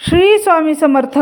श्री स्वामी समर्थ.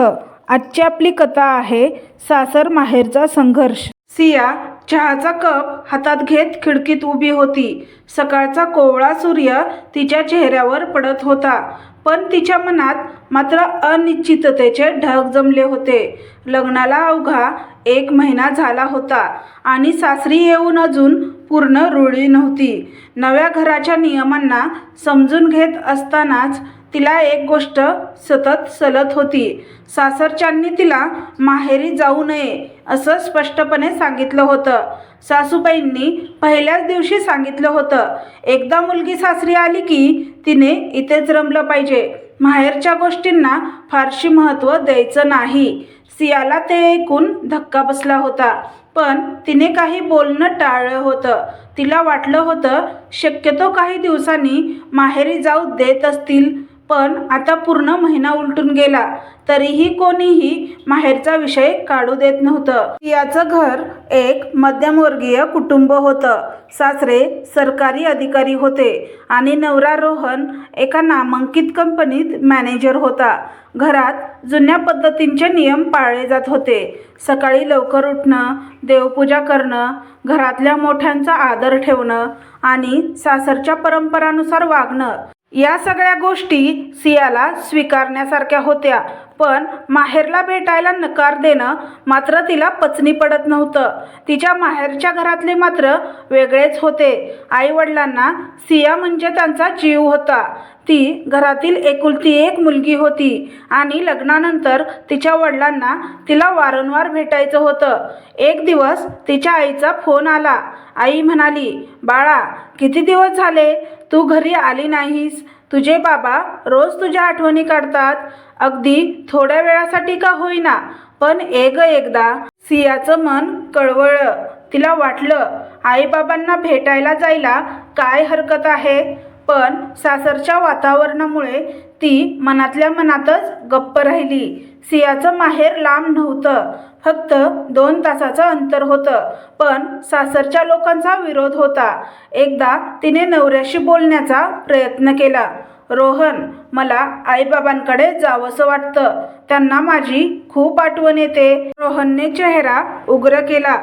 आजची आपली कथा आहे सासर माहेरचा संघर्ष. सिया चहाचा कप हातात घेत खिडकीत उभी होती. सकाळचा कोवळा सूर्य तिच्या चेहऱ्यावर पडत होता. पण तिच्या मनात मात्र अनिश्चिततेचे ढग जमले होते. लग्नाला अवघा एक महिना झाला होता आणि सासरी येऊन अजून पूर्ण रुळी नव्हती. नव्या घराच्या नियमांना समजून घेत असतानाच तिला एक गोष्ट सतत सलत होती. सासरच्यांनी तिला माहेरी जाऊ नये असं स्पष्टपणे सांगितलं होतं. सासूबाईंनी पहिल्याच दिवशी सांगितलं होतं. एकदा मुलगी सासरी आली की तिने इथेच रमलं पाहिजे. माहेरच्या गोष्टींना फारशी महत्त्व द्यायचं नाही. सियाला ते ऐकून धक्का बसला होता. पण तिने काही बोलणं टाळलं होतं. तिला वाटलं होतं शक्यतो काही दिवसांनी माहेरी जाऊ देत असतील पण आता पूर्ण महिना उलटून गेला. तरीही कोणीही माहेरचा विषय काढू देत नव्हतं. याचं घर एक मध्यमवर्गीय कुटुंब होतं. सासरे सरकारी अधिकारी होते आणि नवरा रोहन एका नामांकित कंपनीत मॅनेजर होता. घरात जुन्या पद्धतींचे नियम पाळले जात होते. सकाळी लवकर उठणं देवपूजा करणं घरातल्या मोठ्यांचा आदर ठेवणं आणि सासरच्या परंपरानुसार वागणं. या सगळ्या गोष्टी सियाला स्वीकारण्यासारख्या होत्या पण माहेरला भेटायला नकार देणं मात्र तिला पचनी पडत नव्हतं. तिच्या माहेरच्या घरातले मात्र वेगळेच होते. आईवडिलांना सिया म्हणजे त्यांचा जीव होता. ती घरातील एकुलती एक मुलगी होती आणि लग्नानंतर तिच्या वडिलांना तिला वारंवार भेटायचं होतं. एक दिवस तिच्या आईचा फोन आला. आई म्हणाली बाळा किती दिवस झाले? तू घरी आली नाहीस. तुझे बाबा रोज तुझ्या आठवणी काढतात. अगदी थोड्या वेळासाठी का होईना पण एक एकदा सियाचं मन कळवळलं. तिला वाटलं आईबाबांना भेटायला जायला काय हरकत आहे? पण सासरच्या वातावरणामुळे ती मनातल्या मनातच गप्प राहिली. सियाचं माहेर लांब नव्हतं. फक्त दोन तासाचं अंतर होतं. पण सासरच्या लोकांचा विरोध होता. एकदा तिने नवऱ्याशी बोलण्याचा प्रयत्न केला. रोहन मला आईबाबांकडे जावंसं वाटतं. त्यांना माझी खूप आठवण येते. रोहनने चेहरा उग्र केला.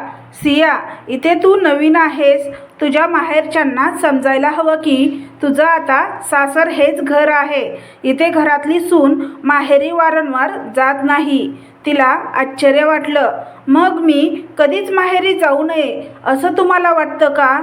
सिया इथे तू नवीन आहेस. तुझ्या माहेरच्यांना समजायला हवं की तुझं आता सासर हेच घर आहे. इथे घरातली सून माहेरी वारंवार जात नाही. तिला आश्चर्य वाटलं. मग मी कधीच माहेरी जाऊ नये असं तुम्हाला वाटतं का?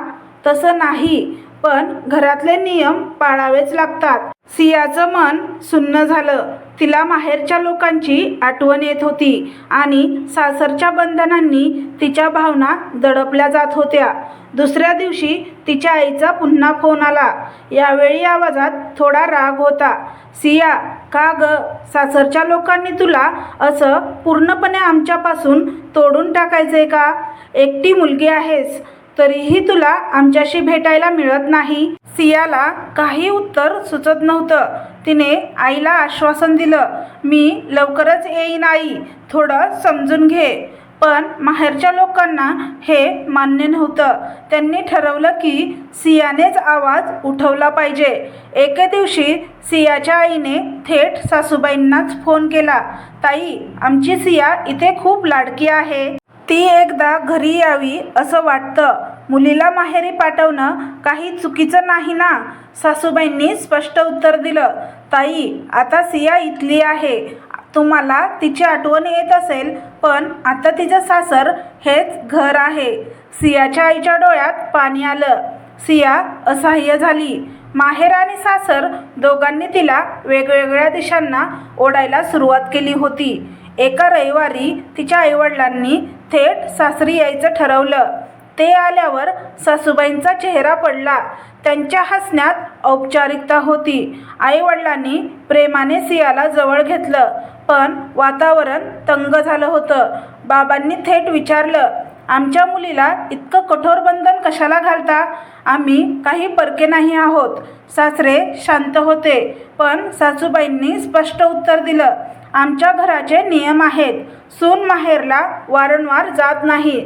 तसं नाही पण घरातले नियम पाळावेच लागतात. सियाचं मन सुन्न झालं. तिला माहेरच्या लोकांची आठवण येत होती आणि सासरच्या बंधनांनी तिच्या भावना दडपल्या जात होत्या. दुसऱ्या दिवशी तिच्या आईचा पुन्हा फोन आला. यावेळी आवाजात थोडा राग होता. सिया का ग? सासरच्या लोकांनी तुला असं पूर्णपणे आमच्यापासून तोडून टाकायचंय का? एकटी मुलगी आहेस तरीही तुला आमच्याशी भेटायला मिळत नाही. सियाला काही उत्तर सुचत नव्हतं. तिने आईला आश्वासन दिलं मी लवकरच येईन आई थोडं समजून घे. पण माहेरच्या लोकांना हे मान्य नव्हतं. त्यांनी ठरवलं की सियानेच आवाज उठवला पाहिजे. एके दिवशी सियाच्या आईने थेट सासूबाईंनाच फोन केला ताई आमची सिया इथे खूप लाडकी आहे. ती एकदा घरी यावी असं वाटतं. मुलीला माहेरी पाठवणं काही चुकीचं नाही ना? सासूबाईंनी स्पष्ट उत्तर दिलं. ताई आता सिया इथली आहे. तुम्हाला तिची आठवण येत असेल पण आता तिचं सासर हेच घर आहे. सियाच्या आईच्या डोळ्यात पाणी आलं. सिया असह्य झाली. माहेर आणि सासर दोघांनी तिला वेगवेगळ्या दिशांना ओढायला सुरुवात केली होती. एका रविवारी तिच्या आईवडिलांनी थेट सासरी यायचं ठरवलं. ते आल्यावर सासूबाईंचा चेहरा पडला. त्यांच्या हसण्यात औपचारिकता होती. आईवडिलांनी प्रेमाने सियाला जवळ घेतलं. पण वातावरण तंग झालं होतं. बाबांनी थेट विचारलं आमच्या मुलीला इतकं कठोर बंधन कशाला घालता? आम्ही काही परके नाही आहोत. सासरे शांत होते पण सासूबाईंनी स्पष्ट उत्तर दिलं आमच्या घराचे नियम आहेत. सून माहेरला वारंवार जात नाही.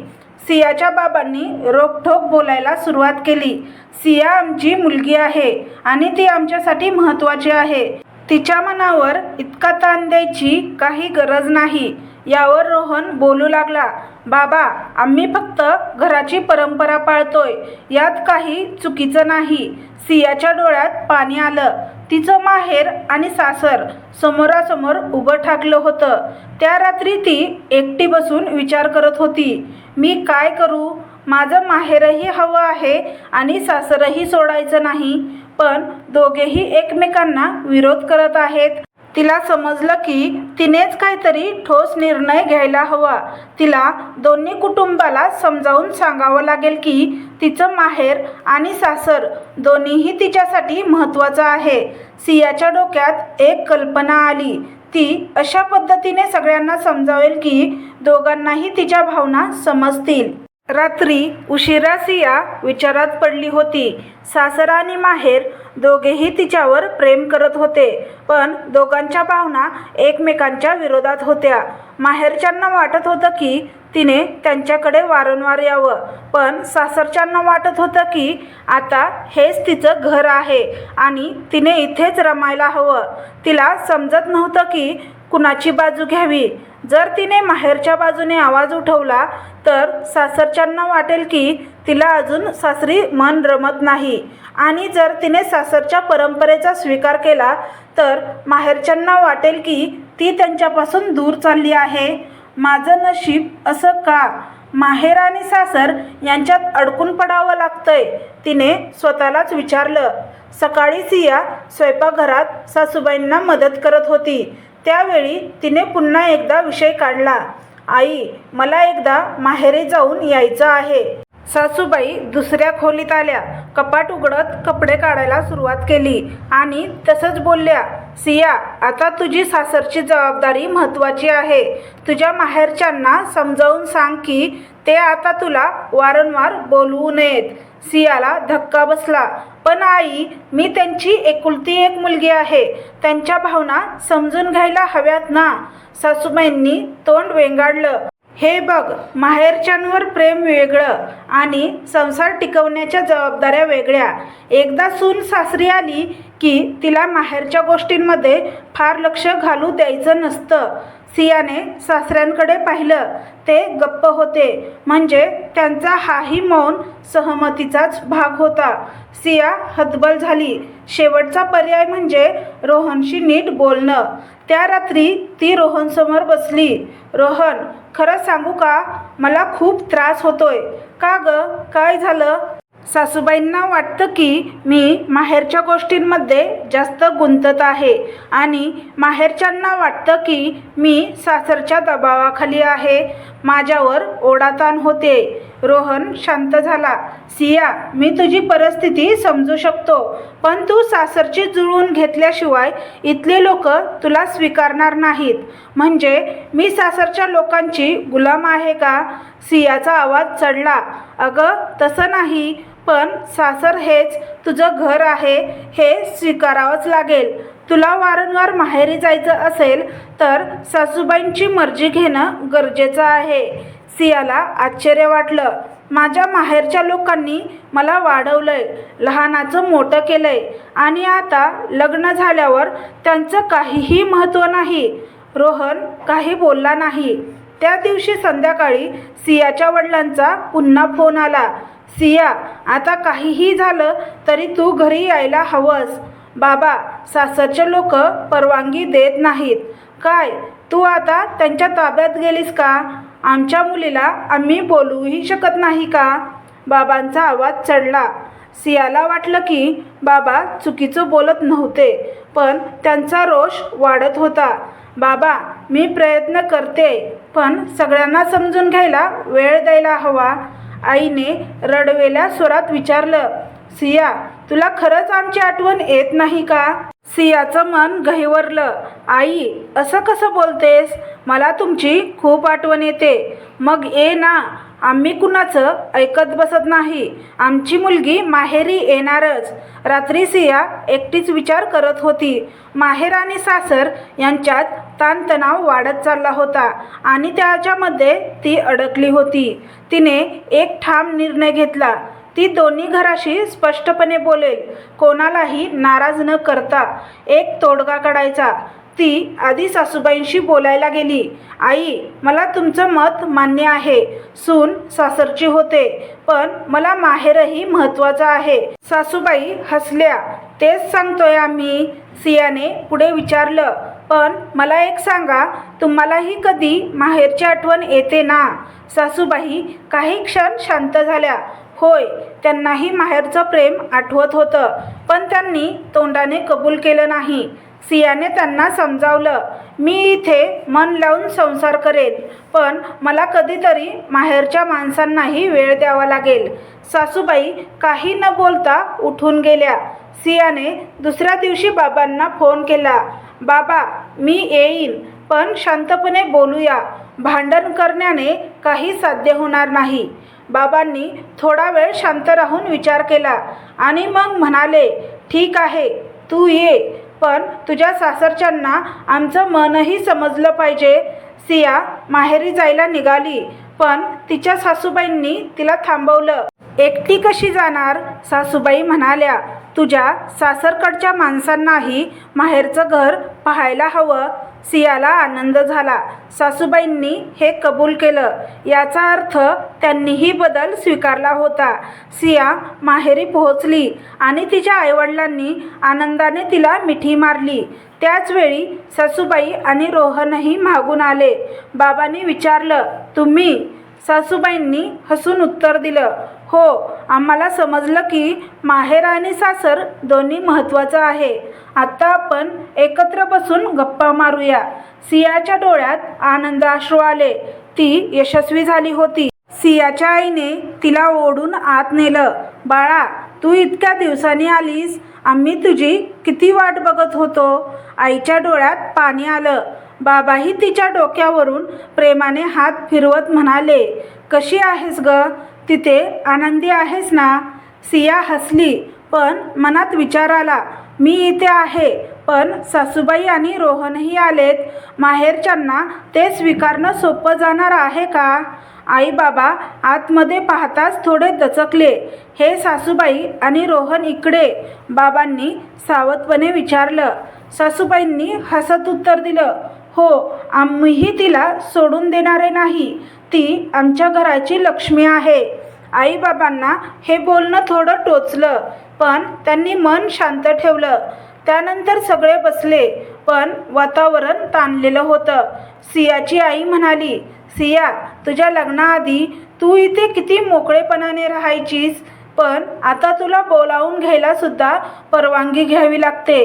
सियाच्या बाबांनी रोखठोक बोलायला सुरुवात केली. सिया आमची मुलगी आहे आणि ती आमच्यासाठी महत्त्वाची आहे. तिच्या मनावर इतका ताण द्यायची काही गरज नाही. यावर रोहन बोलू लागला बाबा आम्ही फक्त घराची परंपरा पाळतोय यात काही चुकीचं नाही सियाच्या डोळ्यात पाणी आलं. तिचं माहेर आणि सासर समोरासमोर उभं ठाकलं होतं. त्या रात्री ती एकटी बसून विचार करत होती मी काय करू? माझं माहेरही हवं आहे आणि सासरही सोडायचं नाही. पण दोघेही एकमेकांना विरोध करत आहेत. तिला समजलं की तिनेच काहीतरी ठोस निर्णय घ्यायला हवा. तिला दोन्ही कुटुंबाला समजावून सांगावं लागेल की तिचं माहेर आणि सासर दोन्हीही तिच्यासाठी महत्त्वाचं आहे. सियाच्या डोक्यात एक कल्पना आली. ती अशा पद्धतीने सगळ्यांना समजावेल की दोघांनाही तिच्या भावना समजतील. रात्री उशिरा सिया विचारात पडली होती. सासरा आणि माहेर दोघेही तिच्यावर प्रेम करत होते पण दोघांच्या भावना एकमेकांच्या विरोधात होत्या. माहेरच्यांना वाटत होतं की तिने त्यांच्याकडे वारंवार यावं पण सासरच्यांना वाटत होतं की आता हेच तिचं घर आहे आणि तिने इथेच रमायला हवं. तिला समजत नव्हतं की कुणाची बाजू घ्यावी? जर तिने माहेरच्या बाजूने आवाज उठवला तर सासरच्यांना वाटेल की तिला अजून सासरी मन रमत नाही. आणि जर तिने सासरच्या परंपरेचा स्वीकार केला तर माहेरच्यांना वाटेल की ती त्यांच्यापासून दूर चालली आहे. माझं नशीब असं का? माहेर आणि सासर यांच्यात अडकून पडावं लागतंय तिने स्वतःलाच विचारलं. सकाळी सिया स्वयंपाकघरात सासूबाईंना मदत करत होती. त्यावेळी तिने पुन्हा एकदा विषय काढला. आई मला एकदा माहेरी जाऊन यायचं आहे. सासूबाई दुसऱ्या खोलीत आल्या. कपाट उघडत कपडे काढायला सुरुवात केली आणि तसंच बोलल्या सिया आता तुझी सासरची जबाबदारी महत्त्वाची आहे. तुझ्या माहेरच्यांना समजावून सांग की ते आता तुला वारंवार बोलवू नयेत. सियाला धक्का बसला. पण आई मी त्यांची एकुलती एक मुलगी आहे. त्यांच्या भावना समजून घ्यायला हव्यात ना. सासूबाईंनी तोंड वेंगाडलं. हे बघ माहेरच्यांवर प्रेम वेगळं आणि संसार टिकवण्याच्या जबाबदाऱ्या वेगळ्या. एकदा सून सासरी आली की तिला माहेरच्या गोष्टींमध्ये फार लक्ष घालू द्यायचं नसतं. सियाने सासऱ्यांकडे पाहिलं ते गप्प होते. म्हणजे त्यांचा हाही मौन सहमतीचाच भाग होता. सिया हतबल झाली. शेवटचा पर्याय म्हणजे रोहनशी नीट बोलणं. त्या रात्री ती रोहनसमोर बसली. रोहन खरं सांगू का? मला खूप त्रास होतोय. का ग? काय झालं? सासूबाईंना वाटतं की मी माहेरच्या गोष्टींमध्ये जास्त गुंतत आहे आणि माहेरच्यांना वाटतं की मी सासरच्या दबावाखाली आहे. माझ्यावर ओढाताण होते. रोहन शांत झाला. सिया मी तुझी परिस्थिती समजू शकतो पण तू सासरची जुळवून घेतल्याशिवाय इथले लोक तुला स्वीकारणार नाहीत. म्हणजे मी सासरच्या लोकांची गुलाम आहे का? सियाचा आवाज चढला. अगं तसं नाही. पण सासर हेच तुझं घर आहे हे स्वीकारावंच लागेल. तुला वारंवार माहेरी जायचं असेल तर सासूबाईंची मर्जी घेणं गरजेचं आहे. सियाला आश्चर्य वाटलं. माझ्या माहेरच्या लोकांनी मला वाढवलंय लहानाचं मोठं केलंय आणि आता लग्न झाल्यावर त्यांचं काहीही महत्त्व नाही. रोहन काही बोलला नाही. त्या दिवशी संध्याकाळी सियाच्या वडिलांचा पुन्हा फोन आला. सिया आता काहीही झालं तरी तू घरी यायला हवंस. बाबा सासरचे लोक परवानगी देत नाहीत. काय तू आता त्यांच्या ताब्यात गेलीस का? आमच्या मुलीला आम्ही बोलूही शकत नाही का? बाबांचा आवाज चढला. सियाला वाटलं की बाबा चुकीचं बोलत नव्हते पण त्यांचा रोष वाढत होता. बाबा मी प्रयत्न करते पण सगळ्यांना समजून घ्यायला वेळ द्यायला हवा. आईने रडवेल्या स्वरात विचारलं सिया तुला खरंच आमची आठवण येत नाही का? सियाचं मन गहिवरलं आई असं कसं बोलतेस? मला तुमची खूप आठवण येते. मग ये ना. आम्ही कुणाचं ऐकत बसत नाही. आमची मुलगी माहेरी येणारच. रात्री सिया एकटीच विचार करत होती. माहेर आणि सासर यांच्यात ताणतणाव वाढत चालला होता आणि त्याच्यामध्ये ती अडकली होती. तिने एक ठाम निर्णय घेतला. ती दोन्ही घराशी स्पष्टपणे बोलेल. कोणालाही नाराज न करता एक तोडगा काढायचा. ती आधी सासूबाईंशी बोलायला गेली. आई मला तुमचं मत मान्य आहे. सून सासरची होते पण मला माहेरही महत्त्वाचं आहे. सासूबाई हसल्या. तेच सांगतोय आम्ही सियाने पुढे विचारलं. पण मला एक सांगा तुम्हालाही कधी माहेरची आठवण येते ना? सासूबाई काही क्षण शांत झाल्या. होय त्यांनाही माहेरचं प्रेम आठवत होतं पण त्यांनी तोंडाने कबूल केलं नाही. सियाने त्यांना समजावलं मी इथे मन लावून संसार करेन पण मला कधीतरी माहेरच्या माणसांनाही वेळ द्यावा लागेल. सासूबाई काही न बोलता उठून गेल्या. सियाने दुसऱ्या दिवशी बाबांना फोन केला बाबा मी येईन पण शांतपणे बोलूया. भांडण करण्याने काही साध्य होणार नाही. बाबांनी थोडा वेळ शांत राहून विचार केला आणि मग म्हणाले ठीक आहे तू ये पण तुझ्या सासरच्यांना आमचं मनही समजलं पाहिजे. सिया माहेरी जायला निघाली पण तिच्या सासूबाईंनी तिला थांबवलं. एकटी कशी जाणार? सासूबाई म्हणाल्या तुझ्या सासरकडच्या माणसांनाही माहेरचं घर पाहायला हवं. सियाला आनंद झाला. सासूबाईंनी हे कबूल केलं. याचा अर्थ त्यांनीही बदल स्वीकारला होता. सिया माहेरी पोहोचली आणि तिच्या आईवडिलांनी आनंदाने तिला मिठी मारली. त्याचवेळी सासूबाई आणि रोहनही मागून आले. बाबांनी विचारलं तुम्ही सासूबाईंनी हसून उत्तर दिलं हो आम्हाला समजलं की माहेर आणि सासर दोन्ही महत्त्वाचं आहे. आत्ता आपण एकत्र बसून गप्पा मारूया. सियाच्या डोळ्यात आनंद अश्रू आले. ती यशस्वी झाली होती. सियाच्या आईने तिला ओढून आत नेलं बाळा तू इतक्या दिवसांनी आलीस. आम्ही तुझी किती वाट बघत होतो. आईच्या डोळ्यात पाणी आलं. बाबाही तिच्या डोक्यावरून प्रेमाने हात फिरवत म्हणाले कशी आहेस ग? तिथे आनंदी आहेस ना? सिया हसली पण मनात विचार आला मी इथे आहे पण सासूबाई आणि रोहनही आलेत. माहेरच्यांना ते स्वीकारणं सोपं जाणार आहे का? आई बाबा आतमध्ये पाहताच थोडे दचकले. हे सासूबाई आणि रोहन इकडे. बाबांनी सावधपणे विचारलं. सासूबाईंनी हसत उत्तर दिलं हो आम्हीही तिला सोडून देणारे नाही. ती आमच्या घराची लक्ष्मी आहे. आईबाबांना हे बोलणं थोडं टोचलं पण त्यांनी मन शांत ठेवलं. त्यानंतर सगळे बसले पण वातावरण ताणलेलं होतं. सियाची आई म्हणाली सिया तुझ्या लग्नाआधी तू इथे किती मोकळेपणाने राहायचीस? पण आता तुला बोलावून घ्यायला सुद्धा परवानगी घ्यावी लागते.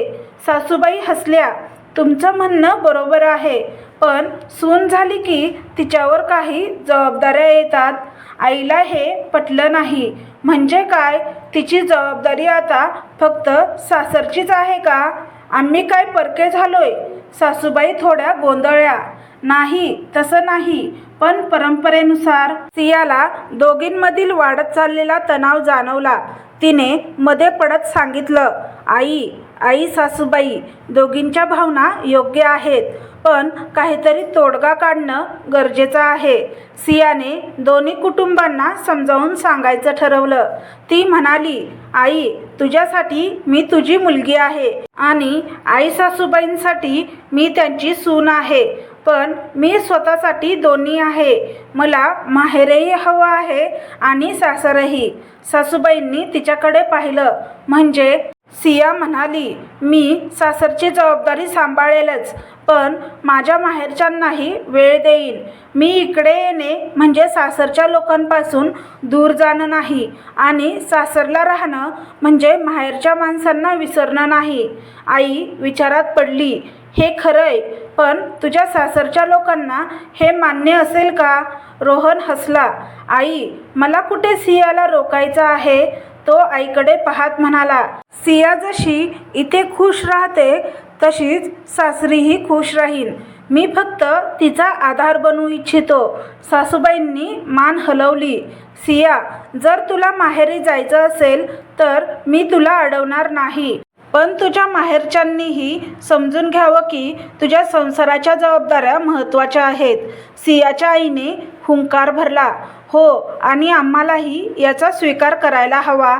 सासूबाई हसल्या तुमचं म्हणणं बरोबर आहे. पण सून झाली की तिच्यावर काही जबाबदाऱ्या येतात. आईला हे पटलं नाही. म्हणजे काय? तिची जबाबदारी आता फक्त सासरचीच आहे का? आम्ही काय परके झालोय? सासूबाई थोड्या गोंधळ्या. नाही तसं नाही. पण परंपरेनुसार सियाला दोघींमधील वाढत चाललेला तणाव जाणवला. तिने मध्ये पडत सांगितलं आई आई सासूबाई दोघींच्या भावना योग्य आहेत पण काहीतरी तोडगा काढणं गरजेचं आहे. सियाने दोन्ही कुटुंबांना समजावून सांगायचं ठरवलं. ती म्हणाली आई तुझ्यासाठी मी तुझी मुलगी आहे आणि आई सासूबाईंसाठी मी त्यांची सून आहे. पण मी स्वतःसाठी दोन्ही आहे. मला माहेरही हवं आहे आणि सासरही. सासूबाईंनी तिच्याकडे पाहिलं. म्हणजे सिया म्हणाली मी सासरची जबाबदारी सांभाळेलच पण माझ्या माहेरच्यांनाही वेळ देईन. मी इकडे येणे म्हणजे सासरच्या लोकांपासून दूर जाणं नाही आणि सासरला राहणं म्हणजे माहेरच्या माणसांना विसरणं नाही. आई विचारात पडली हे खरंय पण तुझ्या सासरच्या लोकांना हे मान्य असेल का? रोहन हसला. आई मला कुठे सियाला रोकायचं आहे? तो आईकडे पाहत म्हणाला सिया जशी इथे खुश राहते तशीच सासरीही खुश राहीन. मी फक्त तिचा आधार बनवू इच्छितो. सासूबाईंनी मान हलवली. सिया जर तुला माहेरी जायचं असेल तर मी तुला अडवणार नाही. पण तुझ्या माहेरच्यांनीही समजून घ्यावं की तुझ्या संसाराच्या जबाबदाऱ्या महत्त्वाच्या आहेत. सियाच्या आईने हुंकार भरला. हो आणि आम्हालाही याचा स्वीकार करायला हवा.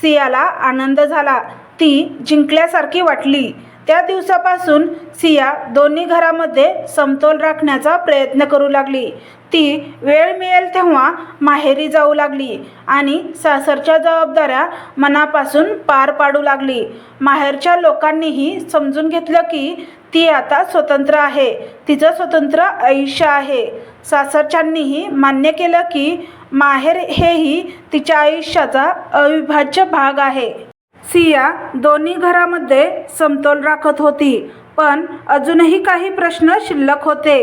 सियाला आनंद झाला. ती जिंकल्यासारखी वाटली. त्या दिवसापासून सिया दोन्ही घरामध्ये समतोल राखण्याचा प्रयत्न करू लागली. ती वेळ मिळेल तेव्हा माहेरी जाऊ लागली आणि सासरच्या जबाबदाऱ्या मनापासून पार पाडू लागली. माहेरच्या लोकांनीही समजून घेतलं की ती आता स्वतंत्र आहे. तिचं स्वतंत्र आयुष्य आहे. सासरच्यांनीही मान्य केलं की माहेर हेही तिच्या आयुष्याचा अविभाज्य भाग आहे. सिया दोन्ही घरामध्ये समतोल राखत होती. पण अजूनही काही प्रश्न शिल्लक होते.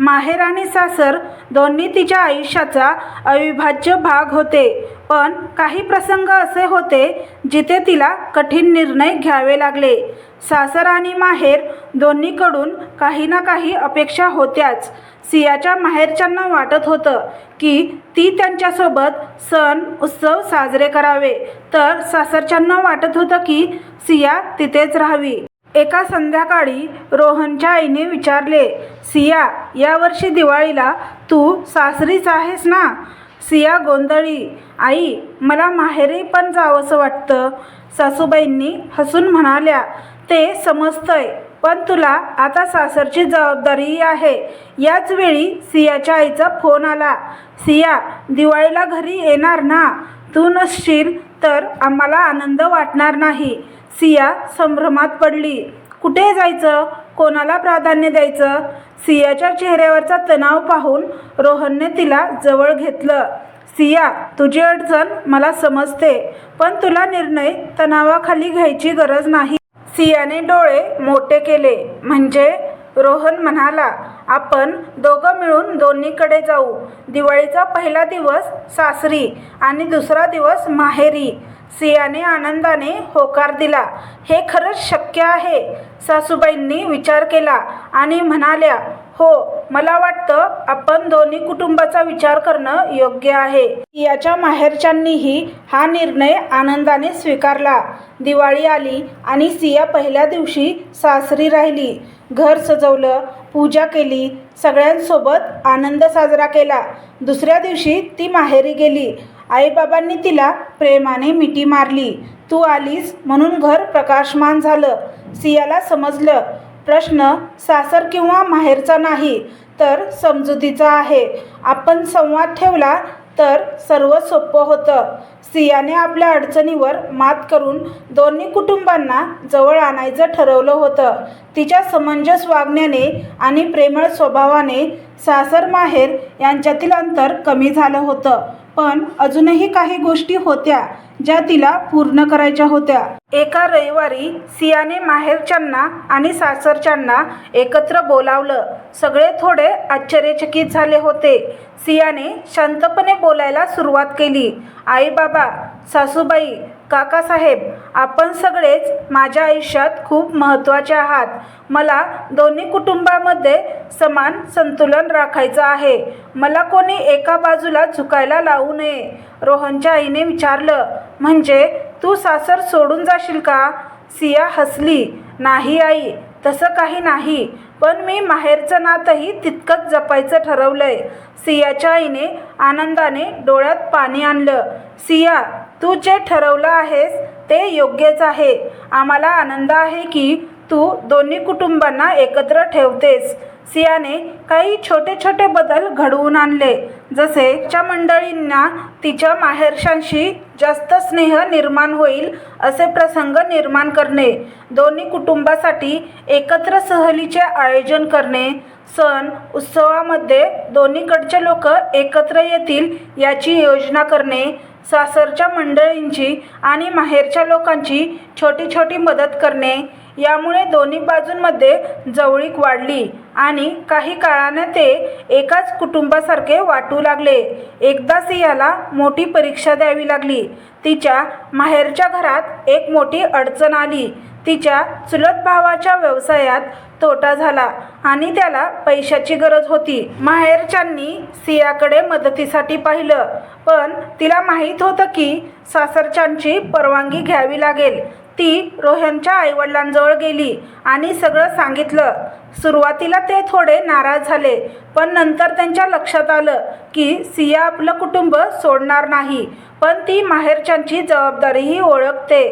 माहेर आणि सासर दोन्ही तिच्या आयुष्याचा अविभाज्य भाग होते. पण काही प्रसंग असे होते जिथे तिला कठीण निर्णय घ्यावे लागले. सासर आणि माहेर दोन्हीकडून काही ना काही अपेक्षा होत्याच. सियाच्या माहेरच्यांना वाटत होतं की ती त्यांच्यासोबत सण उत्सव साजरे करावे. तर सासरच्यांना वाटत होतं की सिया तिथेच राहावी. एका संध्याकाळी रोहनच्या आईने विचारले सिया यावर्षी दिवाळीला तू सासरीच आहेस ना? सिया गोंधळी आई मला माहेरी पण जावंसं वाटतं. सासूबाईंनी हसून म्हणाल्या ते समजतंय. पण तुला आता सासरची जबाबदारीही आहे. याच वेळी सियाच्या आईचा फोन आला. सिया दिवाळीला घरी येणार ना? तू नसशील तर आम्हाला आनंद वाटणार नाही. सिया संभ्रमात पडली. कुठे जायचं? कोणाला प्राधान्य द्यायचं? सियाच्या चेहऱ्यावरचा तणाव पाहून रोहनने तिला जवळ घेतलं. सिया तुझी अडचण मला समजते पण तुला निर्णय तणावाखाली घ्यायची गरज नाही. सियाने डोळे मोठे केले. म्हणजे रोहन म्हणाला आपण दोघं मिळून दोन्हीकडे जाऊ. दिवाळीचा पहिला दिवस सासरी आणि दुसरा दिवस माहेरी. सियाने आनंदाने होकार दिला. हे खरंच शक्य आहे सासूबाईंनी विचार केला आणि म्हणाल्या हो मला वाटतं आपण दोन्ही कुटुंबाचा विचार करणं योग्य आहे. याच्या माहेरच्यांनीही हा निर्णय आनंदाने स्वीकारला. दिवाळी आली आणि सिया पहिल्या दिवशी सासरी राहिली. घर सजवलं पूजा केली सगळ्यांसोबत आनंद साजरा केला. दुसऱ्या दिवशी ती माहेरी गेली. आईबाबांनी तिला प्रेमाने मिठी मारली. तू आलीस म्हणून घर प्रकाशमान झालं. सियाला समजलं. प्रश्न सासर किंवा माहेरचा नाही तर समजुतीचा आहे. आपण संवाद ठेवला तर सर्व सोपं होतं. सियाने आपल्या अडचणीवर मात करून दोन्ही कुटुंबांना जवळ आणायचं ठरवलं होतं. तिच्या समंजस वागण्याने आणि प्रेमळ स्वभावाने सासर माहेर यांच्यातील अंतर कमी झालं होतं. पण अजूनही काही गोष्टी होत्या ज्या तिला पूर्ण करायच्या होत्या. एका रविवारी सियाने माहेरच्यांना आणि सासरच्यांना एकत्र बोलावलं. सगळे थोडे आश्चर्यचकित झाले होते. सियाने शांतपणे बोलायला सुरुवात केली. आई बाबा सासूबाई काकासाहेब आपण सगळेच माझ्या आयुष्यात खूप महत्त्वाचे आहात. मला दोन्ही कुटुंबामध्ये समान संतुलन राखायचं आहे. मला कोणी एका बाजूला झुकायला लावू नये. रोहनच्या आईने विचारलं म्हणजे तू सासर सोडून जाशील का? सिया हसली नाही आई तसं काही नाही. पण मी माहेरचं नातंही तितकंच जपायचं ठरवलंय. सियाच्या आईने आनंदाने डोळ्यात पाणी आणलं. सिया तू जे ठरवलं आहेस ते योग्यच आहे. आम्हाला आनंद आहे की तू दोन्ही कुटुंबांना एकत्र ठेवतेस. सियाने काही छोटे छोटे बदल घडवून आणले. जसे च्या मंडळींना तिच्या माहेरशांशी जास्त स्नेह निर्माण होईल असे प्रसंग निर्माण करणे. दोन्ही कुटुंबासाठी एकत्र सहलीचे आयोजन करणे. सण उत्सवामध्ये दोन्हीकडचे लोक एकत्र येतील याची योजना करणे. सासरच्या मंडळींची आणि माहेरच्या लोकांची छोटी छोटी मदत करणे. यामुळे दोन्ही बाजूंमध्ये जवळीक वाढली आणि काही काळाने ते एकाच कुटुंबासारखे वाटू लागले. एकदा सियाला मोठी परीक्षा द्यावी लागली. तिच्या माहेरच्या घरात एक मोठी अडचण आली. तिच्या चुलत भावाच्या व्यवसायात तोटा झाला आणि त्याला पैशाची गरज होती. माहेरच्यांनी सियाकडे मदतीसाठी पाहिलं पण तिला माहीत होतं की सासरच्यांची परवानगी घ्यावी लागेल. ती रोहनच्या आईवडिलांजवळ गेली आणि सगळं सांगितलं. सुरुवातीला ते थोडे नाराज झाले पण नंतर त्यांच्या लक्षात आलं की सिया आपलं कुटुंब सोडणार नाही पण ती माहेरच्यांची जबाबदारीही ओळखते.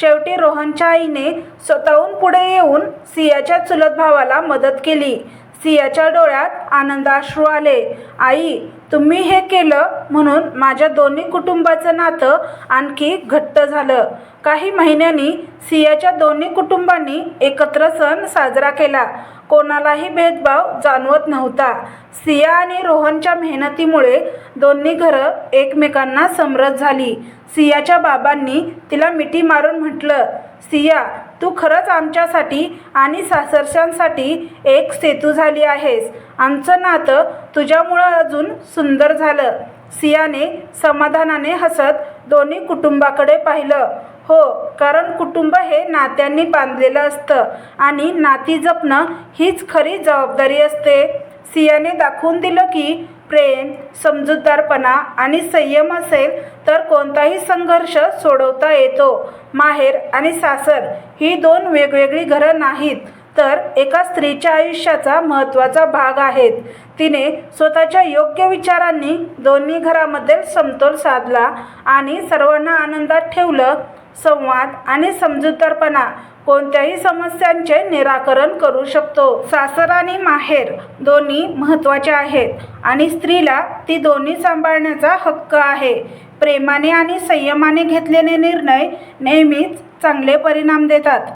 शेवटी रोहनच्या आईने स्वतःहून पुढे येऊन सियाच्या चुलत भावाला मदत केली. सियाच्या डोळ्यात आनंदाश्रू आले. आई तुम्ही हे केलं म्हणून माझ्या दोन्ही कुटुंबाचं नातं आणखी घट्ट झालं. काही महिन्यांनी सियाच्या दोन्ही कुटुंबांनी एकत्र सण साजरा केला. कोणालाही भेदभाव जाणवत नव्हता. सिया आणि रोहनच्या मेहनतीमुळे दोन्ही घरं एकमेकांना समरस झाली. सियाच्या बाबांनी तिला मिठी मारून म्हटलं सिया तू खरंच आमच्यासाठी आणि सासरच्यांसाठी एक सेतू झाली आहेस. आमचं नातं तुझ्यामुळं अजून सुंदर झालं. सियाने समाधानाने हसत दोन्ही कुटुंबाकडे पाहिलं. हो कारण कुटुंब हे नात्यांनी बांधलेलं असतं आणि नाती जपणं हीच खरी जबाबदारी असते. सियाने दाखवून दिलं की प्रेम समजूतदारपणा आणि संयम असेल तर कोणताही संघर्ष सोडवता येतो. माहेर आणि सासर ही दोन वेगवेगळी घरं नाहीत. तर एका स्त्रीच्या आयुष्याचा महत्त्वाचा भाग आहेत. तिने स्वतःच्या योग्य विचारांनी दोन्ही घरामध्ये समतोल साधला आणि सर्वांना आनंदात ठेवलं. संवाद आणि समजूतदारपणा कोणत्याही समस्यांचे निराकरण करू शकतो. सासर आणि माहेर दोन्ही महत्त्वाचे आहेत आणि स्त्रीला ती दोन्ही सांभाळण्याचा हक्क आहे. प्रेमाने आणि संयमाने घेतलेले निर्णय नेहमीच चांगले परिणाम देतात.